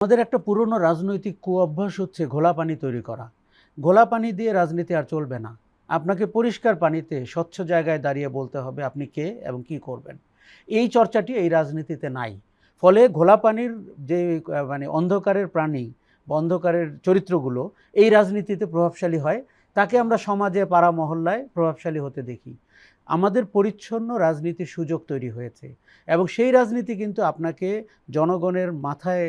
আমাদের একটা পুরনো রাজনৈতিক কুঅভ্যাস হচ্ছে ঘোলা পানি তৈরি করা। ঘোলা পানি দিয়ে রাজনীতি আর চলবে না। আপনাকে পরিষ্কার পানিতে স্বচ্ছ জায়গায় দাঁড়িয়ে বলতে হবে আপনি কে এবং কি করবেন। এই চর্চাটি এই রাজনীতিতে নাই। ফলে ঘোলা পানির যে মানে অন্ধকারের প্রাণী বা অন্ধকারের চরিত্রগুলো এই রাজনীতিতে প্রভাবশালী হয়। তাকে আমরা সমাজে পাড়া মহল্লায় প্রভাবশালী হতে দেখি। আমাদের পরিচ্ছন্ন রাজনীতির সুযোগ তৈরি হয়েছে এবং সেই রাজনীতি কিন্তু আপনাকে জনগণের মাথায়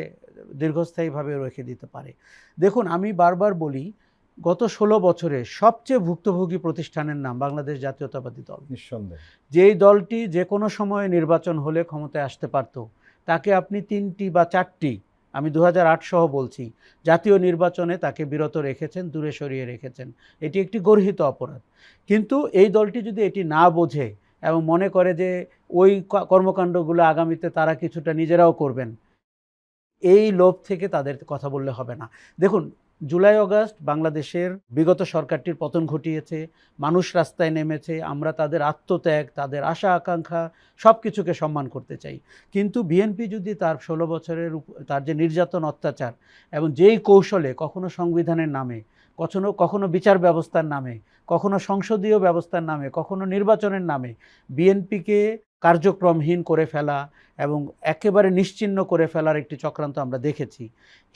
দীর্ঘস্থায়ীভাবে রেখে দিতে পারে। দেখুন আমি বারবার বলি গত ষোলো বছরে সবচেয়ে ভুক্তভোগী প্রতিষ্ঠানের নাম বাংলাদেশ জাতীয়তাবাদী দল। নিঃসন্দেহে। যেই দলটি যে কোনো সময়ে নির্বাচন হলে ক্ষমতায় আসতে পারত তাকে আপনি তিনটি বা চারটি আমি দু সহ বলছি জাতীয় নির্বাচনে তাকে বিরত রেখেছেন দূরে সরিয়ে রেখেছেন। এটি একটি গর্হিত অপরাধ। কিন্তু এই দলটি যদি এটি না বোঝে এবং মনে করে যে ওই কর্মকাণ্ডগুলো আগামীতে তারা কিছুটা নিজেরাও করবেন এই লোভ থেকে তাদের কথা বললে হবে না। দেখুন, জুলাই, অগাস্ট বাংলাদেশের বিগত সরকারটির পতন ঘটিয়েছে, মানুষ রাস্তায় নেমেছে, আমরা তাদের আত্মত্যাগ, তাদের আশা, আকাঙ্ক্ষা সব কিছুকে সম্মান করতে চাই। কিন্তু বিএনপি যদি তার ষোলো বছরের তার যে নির্যাতন, অত্যাচার এবং যেই কৌশলে কখনো সংবিধানের নামে, কখনো কখনো বিচার ব্যবস্থার নামে, কখনো সংসদীয় ব্যবস্থার নামে, কখনো নির্বাচনের নামে বিএনপিকে কার্যক্রমহীন করে ফেলা এবং একেবারে নিশ্চিন্ন করে ফেলার একটি চক্রান্ত আমরা দেখেছি।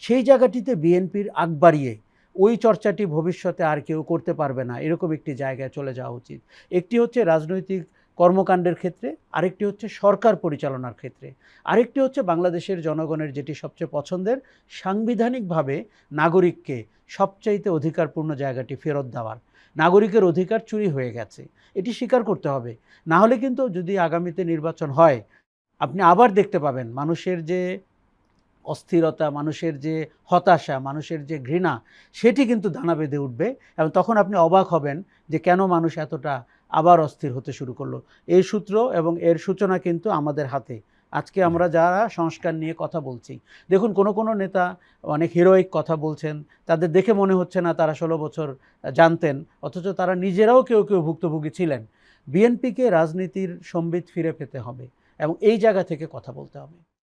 সেই জায়গাটিতে বিএনপির আগ বাড়িয়ে ওই চর্চাটি ভবিষ্যতে আর কেউ করতে পারবে না, এরকম একটি জায়গায় চলে যাওয়া উচিত। একটি হচ্ছে রাজনৈতিক কর্মকাণ্ডের ক্ষেত্রে, আরেকটি হচ্ছে সরকার পরিচালনার ক্ষেত্রে। আরেকটি হচ্ছে বাংলাদেশের জনগণের যেটি সবচেয়ে পছন্দের, সাংবিধানিকভাবে নাগরিককে সবচাইতে অধিকারপূর্ণ জায়গাটি ফেরত দেওয়ার। নাগরিকের অধিকার চুরি হয়ে গেছে। এটি স্বীকার করতে হবে। না হলে কিন্তু যদি আগামীতে নির্বাচন হয়, আপনি আবার দেখতে পাবেন মানুষের যে অস্থিরতা, মানুষের যে হতাশা, মানুষের যে ঘৃণা, সেটি কিন্তু দানা বেঁধে উঠবে এবং তখন আপনি অবাক হবেন যে কেন মানুষ এতটা আবার অস্থির হতে শুরু করল। এই সূত্র এবং এর সূচনা কিন্তু আমাদের হাতে। আজকে আমরা যারা সংস্কার নিয়ে কথা বলছি, দেখুন কোনো কোনো নেতা অনেক হিরোইক কথা বলছেন, তাদের দেখে মনে হচ্ছে না তারা ষোলো বছর জানতেন, অথচ তারা নিজেরাও কেউ কেউ ভুক্তভোগী ছিলেন। বিএনপিকে রাজনীতির সম্বিত ফিরে পেতে হবে এবং এই জায়গা থেকে কথা বলতে হবে।